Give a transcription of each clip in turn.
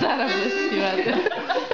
Зараз будеш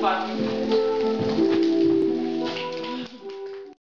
Nachbarn.